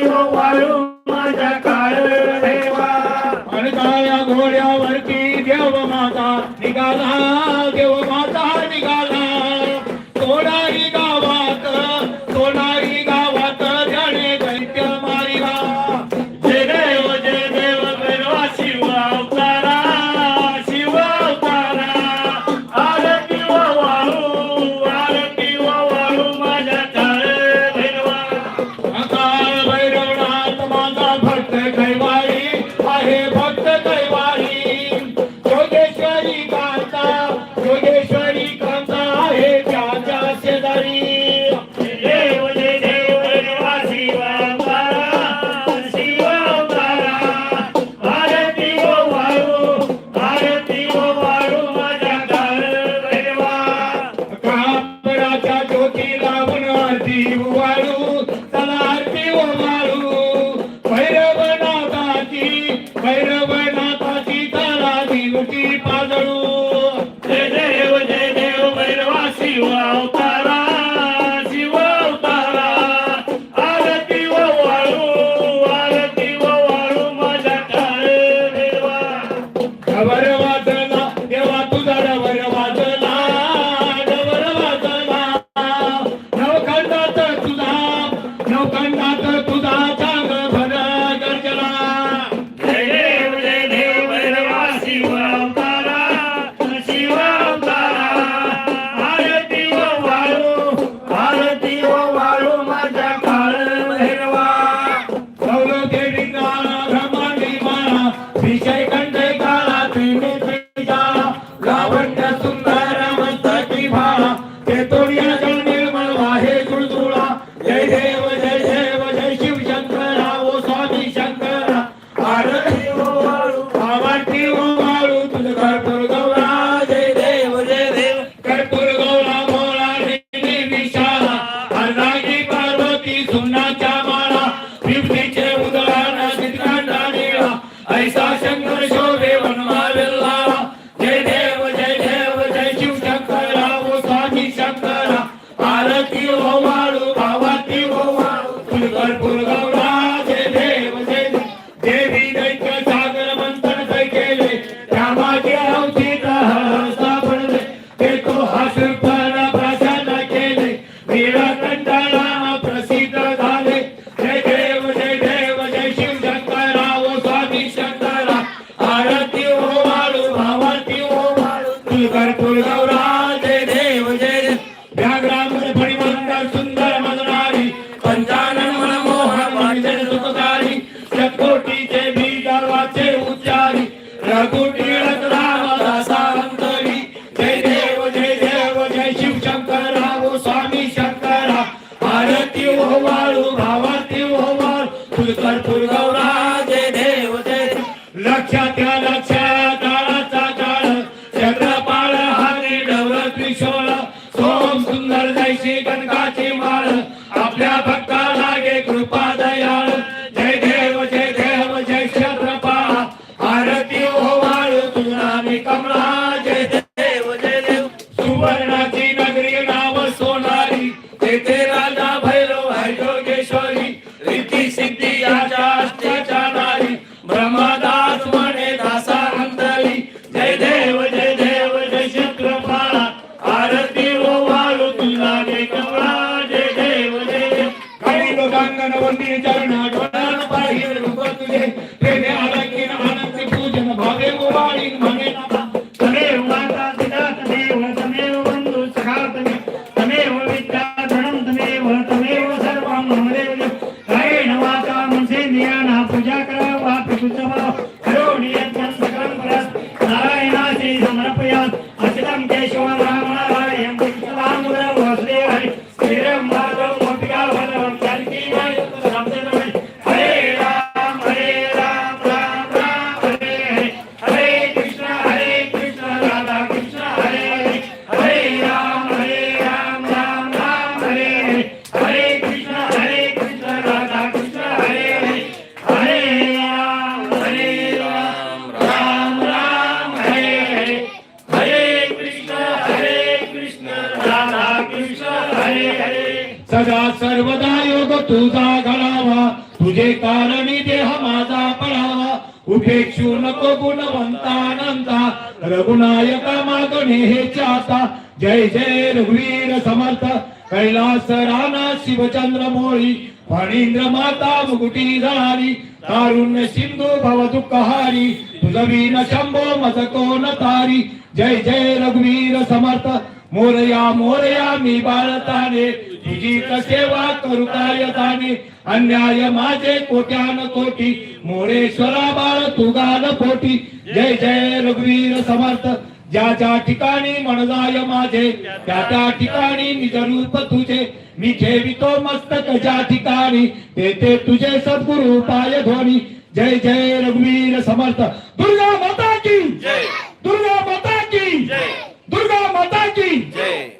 you, Walu. నీవు వాడు Retoriano. तुकार Tulgaon राजे देव जय व्याग्राम परिमंडल सुंदर मधुरारी पंचानन मन मोहन वाचन सुखकारी चकोटीचे बीजावाचे उच्चारी रघुटी राम गौरा जय देव जय देव जय शिव ಹೇಗೆ ಅದಕ್ಕೆ ಆನಂದಿ ಪೂಜನ ಭಾವೆ ಮುವಾಳಿ ಮನೆ ತಮೇವ ಮಾತಾ ಪಿತಾ ತಮೇವ ತಮೇವ ಬಂಧು ಸಖಾ ತಮೇ ತಮೇವ ವಿದ್ಯಾ ಧನಂ ತಮೇವ ತಮೇವ ಸರ್ವಂ ಮಮದೇವ ಕಾಯೇನ ಮಾತಾ ಮನಸೇಂದ್ರಿಯಾಣ ಪೂಜಾ ಕರ ವಾಪಿ ಕುಚವ ಕರೋಣಿ ಯಜ್ಞಂ ಸಕಲಂ ಪರಸ್ ನಾರಾಯಣಾಚೈ ಸಮರ್ಪಯಾತ್ ಅಚಿತಂ ಕೇಶವಂ ರಾಮಣ तुझा घडावा तुझे कारणी देह माझा पळावा उपेक्षू नको गुणवंतानंदा. रघुनायका मागणे हे चाता जय जय रघुवीर समर्थ. कैलास राणा शिवचंद्र मोळी फणींद्र माता मुकुटी राणी तारुण्य सिंधू भवदुःखहारी तुझवीन शंभो मज कोण तारी जय जय रघुवीर समर्थ. मोरया मोरया मी बाळताने. तुझी सेवा करू काय ताने अन्याय माझे कोट्यान कोटी. मोरेश्वरा बाळ तुगान पोटी. जय जय रघुवीर समर्थ. ज्या ज्या ठिकाणी म्हणजाय माझे त्या त्या ठिकाणी निज रूप तुझे. मी ठेवितो मस्तक ज्या ठिकाणी ते ते तुझे सद्गुरु पाय ध्वनी जय जय रघुवीर समर्थ. दुर्गा माता की! जय. दुर्गा माता की! जय. दुर्गा माता की! जय.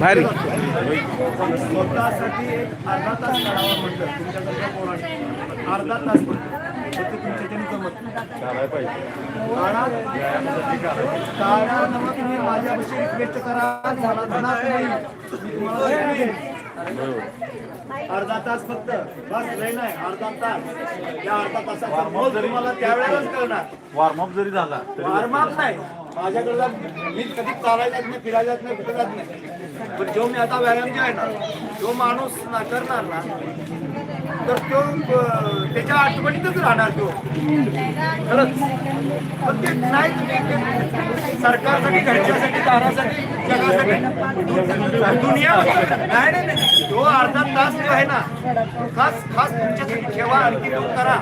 भारी स्वतःसाठी एक अर्धा तास काढावा म्हटलं. तुमच्याकडच्या पोराने. अर्धा तास म्हटलं. तर ते तुमच्याच्याने जमत नाही. काढा काढा मग तुम्ही माझ्यापाशी रिक्वेस्ट करा मला धनात नाही तुम्हाला. अर्धा तास फक्त. बस लय नाही अर्धा तास. या अर्धा तासाचा मोल तुम्हाला त्यावेळेलाच कळणार. वॉर्मअप जरी झाला वारमाप नाही. माझ्याकडे मी कधी चालायला जात नाही फिरायला जात नाही कुठे जात नाही. पण जो मी आता व्यायाम जे आहे ना जो माणूस ना करणार ना तर तो त्याच्या आठवणीतच राहणार तो. खरंच. पण ते नाही सरकारसाठी घरच्यासाठी दारासाठी जगासाठी. दुनिया नाही नाही. तो अर्धा तास जो आहे ना खास खास तुमच्यासाठी ठेवा आणखी तो करा.